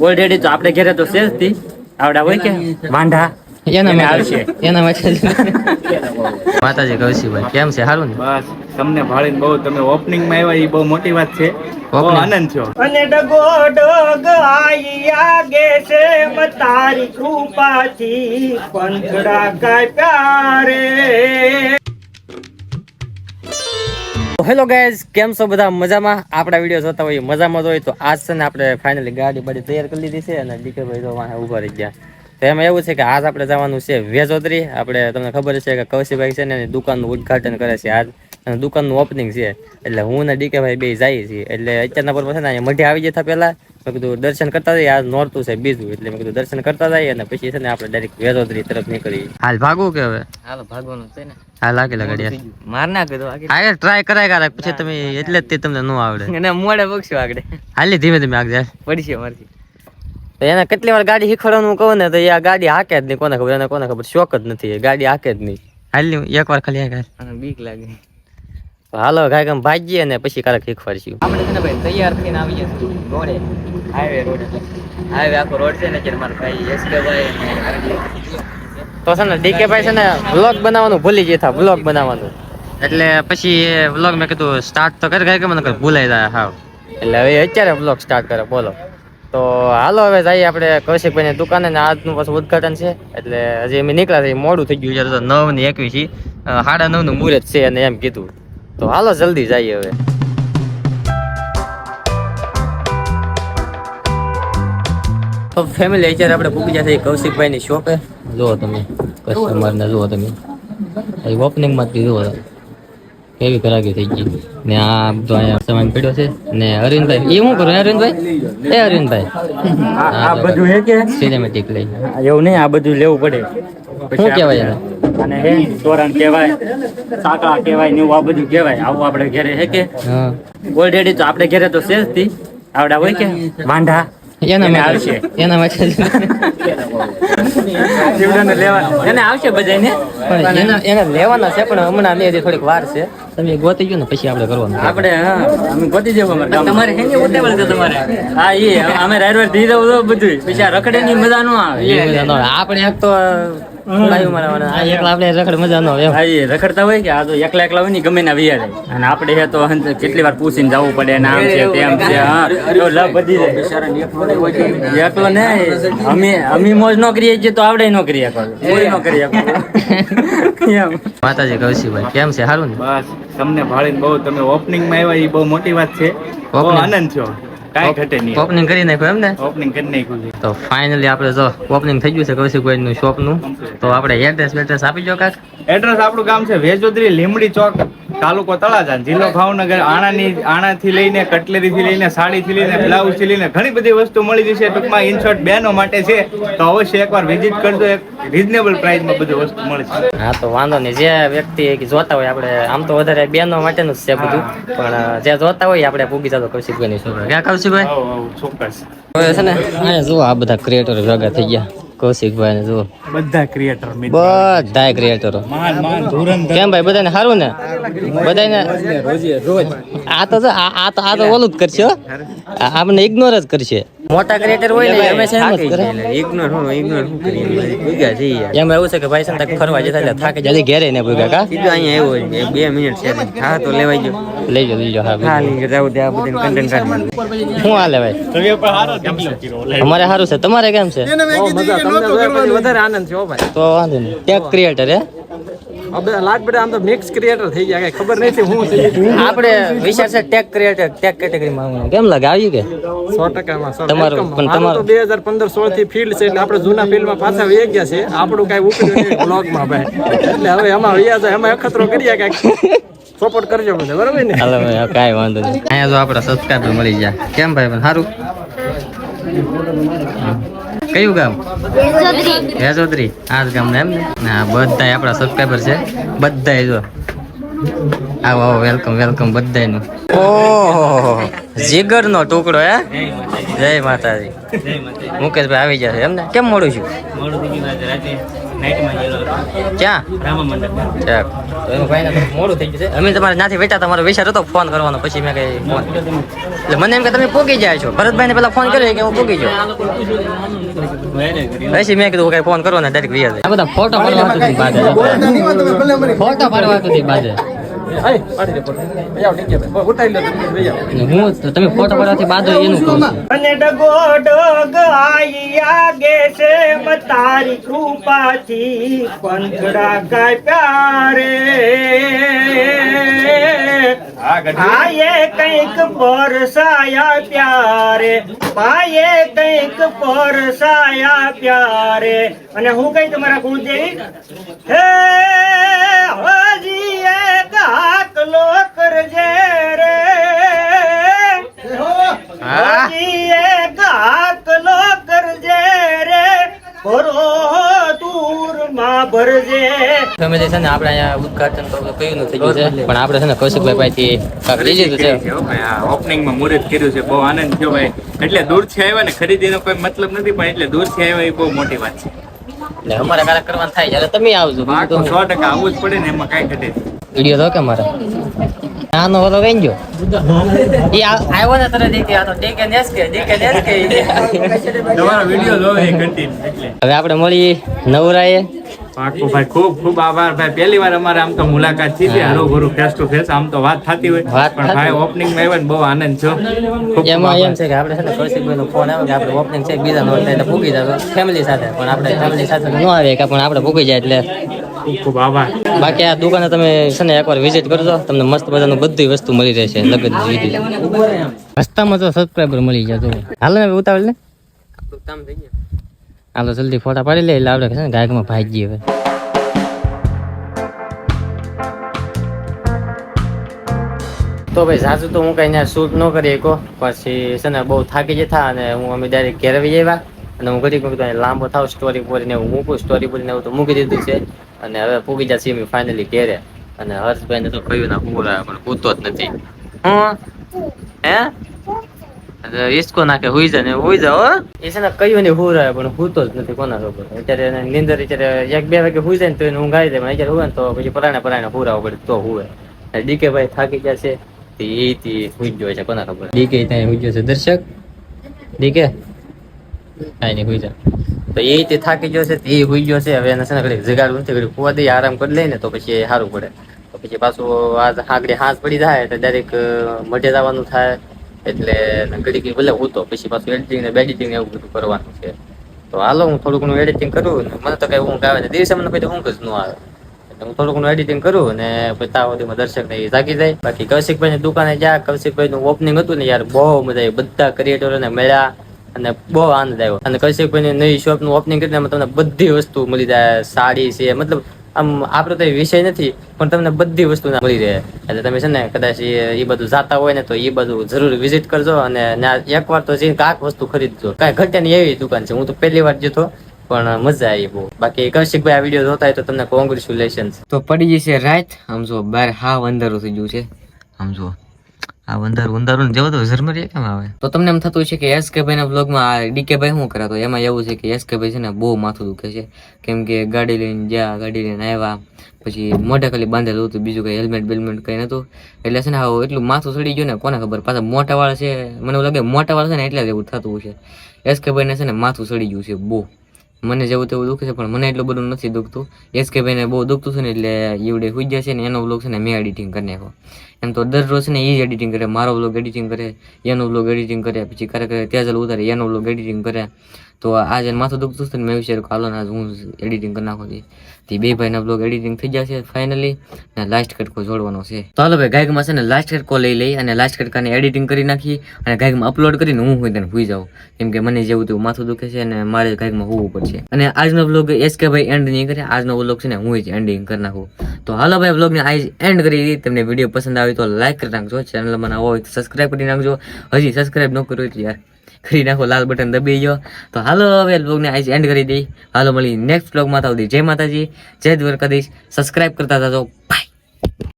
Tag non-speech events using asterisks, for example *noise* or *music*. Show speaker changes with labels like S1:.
S1: Already તો આપણે ઘરે તો છે જ તી. આવડા હોય કે? વાંઢા
S2: એના
S1: એને આવશે.
S2: એના માટે માતાજી કૌશિકભાઈ કેમ છે? સારું ને?
S3: બસ તમને ભાળીને બહુ તમે ઓપનિંગમાં આવ્યા એ બહુ મોટી વાત છે. બહુ આનંદ છો.
S4: અને ડગો ડગ આઈ ગે છે તારી કૃપાથી. પંખડા કાપ્યા રે
S2: હેલો ગાઈઝ, કેમ છો બધા? મજામાં? આપણા વીડિયો જોતા હોય, મજામાં જ હોય. તો આજ છે ને આપણે ફાઇનલી ગાડી બાડી તૈયાર કરી લીધી છે અને દીકરભાઈ તો ઊભા રહી ગયા. તો એમાં એવું છે કે આજ આપણે જવાનું છે વેજોદરી. આપણે તમને ખબર છે કે કૌશિકભાઈ છે ને એની દુકાનનું ઉદઘાટન કરે છે આજ. અને દુકાનનું ઓપનિંગ છે. એટલે હું ને ડીકેભાઈ બે જઈએ છીએ. એટલે અત્યારના પર છે ને અહીંયા મઢી આવી જતા પહેલા મેં કીધું દર્શન કરતા જઈએ. આ નોરતું છે બીજું એટલે મેં કીધું દર્શન કરતા જઈએ અને પછી છે ને આપણે ડાયરેક્ટ વેરોદરી તરફ નીકળી હાલ ભાગવું કે હવે?
S1: હાલ ભાગવાનું છે ને.
S2: હાલ લાગે લાગડ્યા
S1: માર ના કીધું આગળ
S2: ટ્રાય કરાય કરાય પછી તમે એટલે જ તે તમને ન આવડે.
S1: એને મોડે પક્ષો આગળ.
S2: હાલી ધીમે ધીમે આગળ
S1: પડશે મારથી
S2: તો એને કેટલી વાર ગાડી શીખવાડવાનું કહું ને તો એ આ ગાડી હાકે જ નહીં કોને ખબર એને કોને ખબર શોખ જ નથી ગાડી હાકે જ નહીં. હાલ એક વાર ખાલી
S1: બીક લાગે.
S2: હાલો કાંઈક આમ ભાગીએ ને પછી કારક ફરશું.
S1: આપણે છે ને ભાઈ તૈયાર થઈને છીએ રોડે હાઈવે રોડ હાઈવે આખો રોડ છે ને ત્યારે મારા ભાઈ એસ કે ભાઈ
S2: તો છે ને ડીકે ભાઈ છે ને વ્લોગ બનાવવાનું ભૂલી ગયા હતા વ્લોગ બનાવવાનું. એટલે પછી એ વ્લોગ મેં કીધું સ્ટાર્ટ તો કરી કે મને ભૂલાઈ જાય હા એટલે હવે અત્યારે વ્લોગ સ્ટાર્ટ કરે બોલો. તો હાલો હવે જઈએ આપણે કૌશિકભાઈની દુકાને ને આજનું પાછું ઉદઘાટન છે. એટલે હજી અમે નીકળ્યા છીએ મોડું થઈ ગયું છે તો નવ ને એકવીસ સાડા નવનું મુહૂર્ત છે અને એમ કીધું. તો હાલો જલ્દી જઈએ હવે. તો ફેમિલી અત્યારે આપણે પૂકી જશે કૌશિકભાઈ ની શોપે જુઓ તમે કસ્ટમર ને જુઓ તમે. ઓપનિંગમાંથી જુઓ કેવી કરાગી થઈ ગઈ. ને આ બધો અહીંયા સામાન પડ્યો છે. ને અરવિંદભાઈ એ શું કરું અરવિંદભાઈ? એ અરવિંદભાઈ.
S1: આ બધું હે કે?
S2: સિનેમેટિક લઈ.
S1: એવું નહીં આ બધું લેવું પડે.
S2: શું કહેવાય એને?
S1: અને હે તોરણ કહેવાય સાકળા કહેવાય ને એવું આ બધું કહેવાય. આવું આપણે ઘરે હે કે? ઓલરેડી તો આપણે ઘરે તો સેજથી આવડા હોય કે? વાંઢા.
S2: એના
S1: આવશે.
S2: એના માટે
S1: જીવડાને લેવા. એને આવશે બધાને
S2: પણ એના એના લેવાના છે પણ હમણાં નહીં થોડીક વાર છે. તમે ગોતી ગયો ને પછી આપણે કરવાનું
S1: આપણે હા અમે ગોતી જવું અમારે તમારે હેને ઉતાવળ છે તમારે? હા એ અમે રાયરવાર ધી બધું પછી આ રખડે ની મજા આવે.
S2: એ મજા ન આવે. આપણે એક તો
S1: રખડતા હોય કે આ તો એકલા એકલા હોય ને ગમે ના વિયારે અને આપણે હે તો કેટલી વાર પૂછીને જવું પડે ને આમ છે તેમ છે હા. તો લાભ વધી જાય. એકલો ને અમે અમે મોજ નો કરીએ છીએ તો આવડે નો કરીએ કોઈ. નો કરીએ *laughs*
S2: માતાજી કૌશિકભાઈ કેમ છે? સારું ને?
S3: બસ તમને ભાળીને બહુ તમે ઓપનિંગમાં આવ્યા એ બહુ મોટી વાત છે. આનંદ છો કાંઈ ઘટે નહીં.
S2: ઓપનિંગ કરી નાખ્યું એમ ને
S3: ઓપનિંગ કરી નાખ્યું
S2: તો ફાઇનલી આપણે જો ઓપનિંગ થઈ ગયું છે કૌશિકભાઈ નું શોપનું તો આપણે એડ્રેસ બેડ્રેસ આપી દો કાક
S3: એડ્રેસ આપણું ગામ છે વેજોદરી લીમડી ચોક તાલુકો તળાજા. જિલ્લો ભાવનગર. આણાની આણાથી લઈને કટલેરી થી લઈને સાડી થી લઈને બ્લાઉઝથી લઈને ઘણી બધી વસ્તુ મળી જશે ટૂંકમાં ઇનશોર્ટ બહેનો માટે છે. તો અવશ્ય એકવાર વિઝિટ કરજો. એક રીઝનેબલ પ્રાઇસમાં બધી વસ્તુ મળશે
S2: હા તો વાંધો નહીં. જે વ્યક્તિ જોતા હોય આપણે આમ તો વધારે બેનો માટેનું જ છે બધું. પણ જે જોતા હોય આપણે પૂગી જતો કૌશિકભાઈ ની શોપ ક્યાં કૌશિકભાઈ હવે છે ને અહીંયા જુઓ આ બધા ક્રિએટર ભેગા થઈ ગયા. કૌશિકભાઈ ને જુઓ.
S3: બધા ક્રિએટર
S2: બધા ક્રિએટરો
S3: મહાન મહાન ધુરંધર.
S2: કેમ ભાઈ બધાને સારું ને? બધાને આ તો આ આ તો આ તો ઓલું જ કરશે આપણને ઇગ્નોર જ કરશે. મોટા ક્રિએટર હોય ને અમે એમ જ કરે
S1: ઇગ્નોર હું ઇગ્નોર હું કરીએ. ભૂગ્યા જઈએ
S2: એમ એવું છે કે ભાઈ છે ફરવા જતા હતા થાકે જલ્દી ઘેરે ને ભૂગ્યા કા?
S1: સીધું અહીંયા એવું હોય બે મિનિટ છે. હા તો લેવાઈ જો
S2: લઈ જો લઈ જો હા
S1: હા લઈ જાવ ત્યાં બધું કન્ટેન્ટ કાઢી
S2: શું હાલે ભાઈ? અમારે સારું છે. તમારે કેમ છે?
S4: વધારે આનંદ છે ઓ ભાઈ.
S2: તો વાંધો નહીં. ટેક ક્રિએટર હે?
S4: હવે લાગ બેટા આમ તો મિક્સ ક્રિએટર થઈ ગયા. કઈ ખબર નથી હું છે.
S2: આપણે વિચાર છે ટેક ક્રિએટર ટેક કેટેગરીમાં આવવાનું કેમ લાગે? આવ્યું કે?
S4: 100% માં
S2: તમારું- પણ તમારું-
S4: બે હજાર પંદર સોળથી ફિલ્ડ છે એટલે આપણે જૂના ફિલ્ડમાં પાછા વહી ગયા છે આપણું કઈ ઉપડ્યું નહીં બ્લોગમાં ભાઈ. એટલે હવે એમાં વૈયા છે. એમાં અખતરો કરીએ કંઈક. સપોર્ટ કરજો બધા બરાબર ને?
S2: હાલો કાઈ વાંધો નહીં. અહીંયા જો આપણા સબસ્ક્રાઇબર મળી ગયા. કેમ ભાઈ પણ સારું? કયું ગામ? હેજોદરી આ જ ગામ એમ ને? હા બધા આપણા સબસ્ક્રાઈબર છે. બધા જો. આવો આવો વેલકમ વેલકમ બધાનું ઓહો જીગરનો ટુકડો હે? જય માતાજી. મુકેશભાઈ આવી જશે એમ ને કેમ મળું છું? અમે તમારે નાથી વેચા તમારો વિચાર હતો ફોન કરવાનો પછી મેં કઈ ફોન. એટલે મને એમ કે તમે પોગી જાય છો. ભરતભાઈને પેલા ફોન કર્યો કે હું પોગી જાઉં પછી મેં કીધું કઈ ફોન કરો ને ડાયરેક્ટ વિયા આ બધા ફોટો પાડવા સુધી બાજે. ફોટો પાડવા સુધી બાજે. હું તો તમે ફોટો પાડવાથી એનું કહું
S5: અને ડગો ડગ આઈ આગે છે તારી કૃપાથી. પંખડા કાપ્યા રે. આયે કંઈક પરસાયા પ્યારે પાયે કંઈક પરસાયા પ્યારે. અને હું કઈ તમારા કુળદેવી? હે હજી એક હાકલો કરજે રે. હજી
S2: તમે જે છે ને આપણે અહીંયા ઉદઘાટન તો કયું થઈ ગયું છે? પણ આપણે છે ને કૌશિકભાઈ પાસેથી લઈ લીધું છે.
S3: ઓપનિંગમાં મુહૂર્ત કર્યું છે બહુ આનંદ થયો ભાઈ. એટલે દૂરથી આવ્યા ને ખરીદીનો કોઈ મતલબ નથી પણ એટલે દૂરથી આવ્યા એ બહુ મોટી વાત છે.
S2: એટલે અમારે કારક કરવાનું થાય જ્યારે તમે આવજો.
S3: સો ટકા આવવું જ પડે ને એમાં કાંઈ ઘટે
S2: વીડિયો તો કે મારે? નાનો વાળો કઈ ગયો એ આવ્યો ને તરત દેખે આ તો દેખે નેસ કે દેખે નેસ કે
S3: તમારો વીડિયો જોવે એ કન્ટિન્યુ એટલે.
S2: હવે આપણે મળીએ નવરાએ.
S3: પાકું ભાઈ ખૂબ ખૂબ આભાર. ભાઈ પહેલી વાર અમારે આમ તો મુલાકાત થઈ છે હરું ફેસ ટુ ફેસ આમ તો વાત થતી હોય. પણ ભાઈ ઓપનિંગમાં આવ્યો ને બહુ આનંદ છો
S2: એમાં એમ છે કે આપણે છે ને કૌશિકભાઈનો ફોન આવે કે આપણે ઓપનિંગ છે બીજા નો એટલે પૂગી જાય ફેમિલી સાથે. પણ આપણે ફેમિલી સાથે ન આવે કે પણ આપણે પૂગી જાય એટલે.
S3: ખૂબ ખૂબ આભાર.
S2: બાકી આ દુકાને તમે છે ને એકવાર વિઝિટ કરજો. તમને મસ્ત મજાનું બધી વસ્તુ મળી રહેશે લગન વિધિ. રસ્તામાં તો સબસ્ક્રાઈબર મળી જાય ને ઉતાવળ ને. હવે થઈ ને હાલો જલ્દી ફોટા પાડી લે, એટલે આપણે છે ને ગાયકમાં ભાગી હવે. તો ભાઈ સાસુ તો હું કઈ શૂટ ન કરી શકો. પછી છે ને બહુ થાકી જતા અને હું અમે ડાયરેક્ટ ઘેર આવી આવ્યા. અને હું ઘડી ઘડી લાંબો થાવ સ્ટોરી બોરીને હું મૂકું સ્ટોરી બોરીને એવું તો મૂકી દીધું છે. અને હવે પૂગી જશે અમે ફાઇનલી ઘેરે. અને હર્ષભાઈને તો કહ્યું ના પૂરા પણ પૂતો જ નથી. હું? હે અને ઈસકો નાખે હુઈ જાય ને હુઈ હો. એ છે ને કયું ને હુઈ રહ્યો પણ હુતો જ નથી કોના ખબર. અત્યારે એને નીંદર અત્યારે એક બે વાગે હુઈ જાય ને તો એને હું આવી જાય પણ અત્યારે હોય ને તો પછી પરાણે પરાણે હુરાવો પડે તો હુવે. ડીકે ભાઈ થાકી ગયા છે તે એ થી હુઈ ગયો છે કોના ખબર. ડીકે ત્યાં હુઈ ગયો છે દર્શક? ડીકે? કાંઈ નહીં હુઈ જા. તો એ તે થાકી ગયો છે તે હુઈ ગયો છે હવે એને છે ને ઘડીક જગાડવું નથી ઘડીક કુવા દઈએ આરામ કરી લઈને તો પછી સારું પડે. તો પછી પાછું આજ આગળ હાથ પડી જાય એટલે ડાયરેક્ટ મઢે જવાનું થાય. એટલે ઘડીક ભલે ઉતો પછી પાછું એડિટિંગ ને બેડિટિંગ એવું બધું કરવાનું છે. તો હાલો, હું થોડું ઘણું એડિટિંગ કરું મને તો કઈ ઊંઘ આવે ને દિવસે મને કોઈ ઊંઘ જ ન આવે. એટલે હું થોડું ઘણું એડિટિંગ કરું ને પછી તાવ સુધીમાં દર્શક ને જાગી જાય. બાકી કૌશિકભાઈ ની દુકાને જ્યાં કૌશિકભાઈ નું ઓપનિંગ હતું ને યાર, બહુ મજા આવી બધા ક્રિએટરોને મળ્યા અને બહુ આનંદ આવ્યો. અને કૌશિકભાઈ ની નવી શોપનું ઓપનિંગ કરીને તમને બધી વસ્તુ મળી જાય. સાડી છે, મતલબ આમ આપણો તો વિષય નથી, પણ તમને બધી વસ્તુ મળી રહે. એટલે તમે છે ને કદાચ એ બધું જાતા હોય ને તો એ બધું જરૂર વિઝિટ કરજો અને એક એકવાર તો જઈને કાંક વસ્તુ ખરીદજો. કાંઈ ઘટે ની એવી દુકાન છે. હું તો પહેલી વાર જતો પણ મજા આવી બહુ. બાકી કૌશિકભાઈ આ વીડિયો જોતા હોય તો તમને કોંગ્રેચ્યુલેશન તો પડી જશે રાત. આમ જો બાર હાવ અંધારું થઈ ગયું છે. આમ જો. આ અંધારું અંધારું જેવો તો ઝરમરી કેમ આવે? તો તમને એમ થતું છે કે એસ કે ભાઈ ના બ્લોગમાં ડીકે ભાઈ શું કરાતો? એમાં એવું છે કે એસ કે ભાઈ છે ને બહુ માથું દુખે છે. કેમ કે ગાડી લઈને જ્યાં ગાડી લઈને આવ્યા, પછી મોઢે ખાલી બાંધેલું હતું, બીજું કંઈ હેલ્મેટ બેલમેટ કંઈ નહોતું. એટલે છે ને આવું એટલું માથું સડી ગયું ને, કોને ખબર? પાછા મોટા વાળા છે, મને એવું લાગે મોટા વાળા છે ને એટલે જ એવું થતું છે એસ કે ભાઈને છે ને માથું સડી ગયું છે બહુ. મને જેવું તેવું દુખે છે, પણ મને એટલું બધું નથી દુખતું. એસ કે ભાઈને બહુ દુખતું છે ને, એટલે એવડે હોઈ જશે ને, એનો બ્લોગ છે ને, મેં એડિટિંગ કરી નાખો એમ તો દરરોજ ને એ જ એડિટિંગ કરે, મારો બ્લોગ એડિટિંગ કરે, એનો બ્લોગ એડિટિંગ કરે, પછી ક્યારેક ત્યાં તેજલ ઉતારે, એનો બ્લોગ એડિટિંગ કરે. તો આજે માથું દુખતું હતું ને મેં વિચાર્યું કે હાલો ને હું એડિટિંગ કરી નાખું તે બે ભાઈના બ્લોગ એડિટિંગ થઈ જશે ફાઇનલી ને લાસ્ટ કટકો જોડવાનો છે. તો હાલો ભાઈ, ગાયકમાં છે ને લાસ્ટ કટકો લઈ લઈ અને લાસ્ટ કટકાને એડિટિંગ કરી નાખી અને ગાયકમાં અપલોડ કરીને હું હોય તેને ભૂઈ જાઉં. કેમ કે મને જેવું તેવું માથું દુખે છે અને મારે ગાયકમાં હોવું પડશે. અને આજનો બ્લોગ એસ કે ભાઈ એન્ડ નહીં કરે, આજનો બ્લોગ છે ને હું જ એન્ડિંગ કરી નાખું. તો હાલો ભાઈ બ્લોગને આજ એન્ડ કરી દીધી. તમને વીડિયો પસંદ આવ્યો તો લાઈક કરી નાખજો. ચેનલમાં નવા હોય તો સબસ્ક્રાઈબ કરી નાખજો. હજી સબસ્ક્રાઈબ ન કર્યું યાર કરી નાખો, લાલ બટન દબાઈ ગયો તો હાલો હવે બ્લોગને આજ એન્ડ કરી દઈ. હાલો મળી નેક્સ્ટ બ્લોગમાં તાવ જય માતાજી, જય દ્વારકાધીશ. સબસ્ક્રાઈબ કરતા જાજો. બાય